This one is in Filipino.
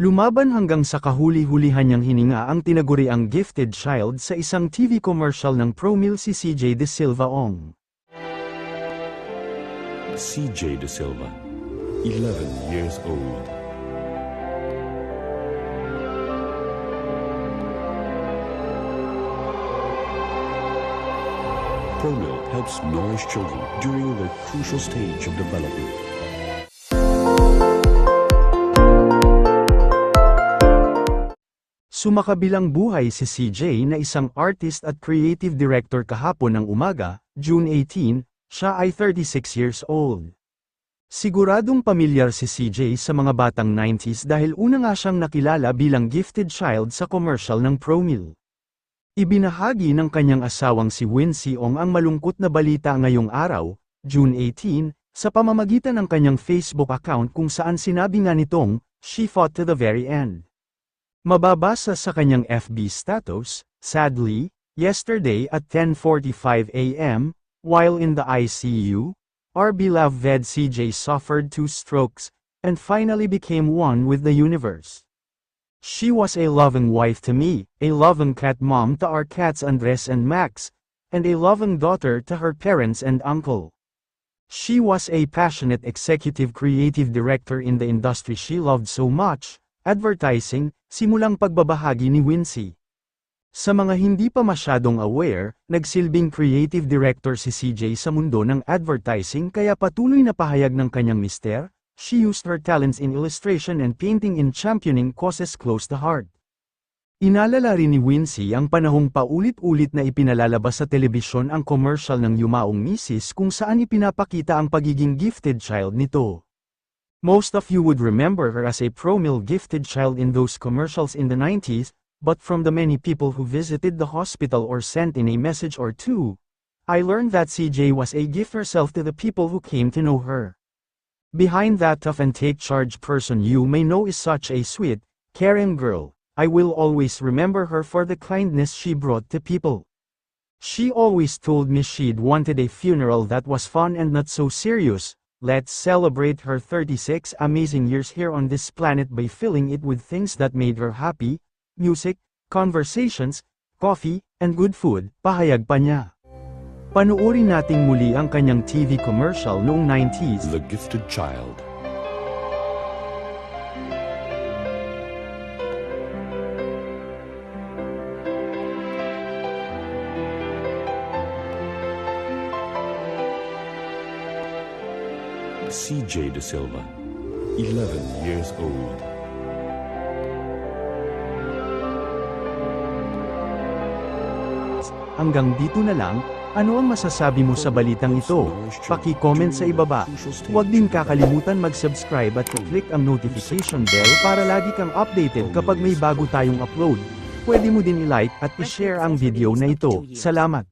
Lumaban hanggang sa kahuli-hulihan niyang hininga ang tinaguriang gifted child sa isang TV commercial ng Promil si CJ De Silva Ong. CJ De Silva, 11 years old. ProMilk helps nourish children during their crucial stage of development. Sumakabilang buhay si CJ na isang artist at creative director kahapon ng umaga, June 18, siya ay 36 years old. Siguradong pamilyar si CJ sa mga batang 90s dahil una nga siyang nakilala bilang gifted child sa commercial ng Promil. Ibinahagi ng kanyang asawang si Wincy Ong ang malungkot na balita ngayong araw, June 18, sa pamamagitan ng kanyang Facebook account kung saan sinabi nga nitong, she fought to the very end. Mababasa sa kanyang FB status, sadly, yesterday at 10.45 a.m., while in the ICU, our beloved CJ suffered two strokes, and finally became one with the universe. She was a loving wife to me, a loving cat mom to our cats Andres and Max, and a loving daughter to her parents and uncle. She was a passionate executive creative director in the industry she loved so much, advertising, simulang pagbabahagi ni Wincy. Sa mga hindi pa masyadong aware, nagsilbing creative director si CJ sa mundo ng advertising kaya patuloy na pahayag ng kanyang mister, she used her talents in illustration and painting in championing causes close to heart. Inalala rin ni Wincy ang panahong paulit-ulit na ipinalalabas sa telebisyon ang commercial ng yumaong misis kung saan ipinapakita ang pagiging gifted child nito. Most of you would remember her as a pro-mill gifted child in those commercials in the 90s, but from the many people who visited the hospital or sent in a message or two, I learned that CJ was a gift herself to the people who came to know her. Behind that tough and take charge person you may know is such a sweet, caring girl, I will always remember her for the kindness she brought to people. She always told me she'd wanted a funeral that was fun and not so serious, Let's celebrate her 36 amazing years here on this planet by filling it with things that made her happy, music, conversations, coffee, and good food, pahayag pa niya. Panuorin nating muli ang kanyang TV commercial noong 90s. The Gifted Child. CJ De Silva, 11 years old. Hanggang dito na lang, ano ang masasabi mo sa balitang ito? Paki-comment sa ibaba. Huwag din kakalimutan mag-subscribe at click ang notification bell para lagi kang updated kapag may bago tayong upload. Pwede mo din i-like at i-share ang video na ito. Salamat!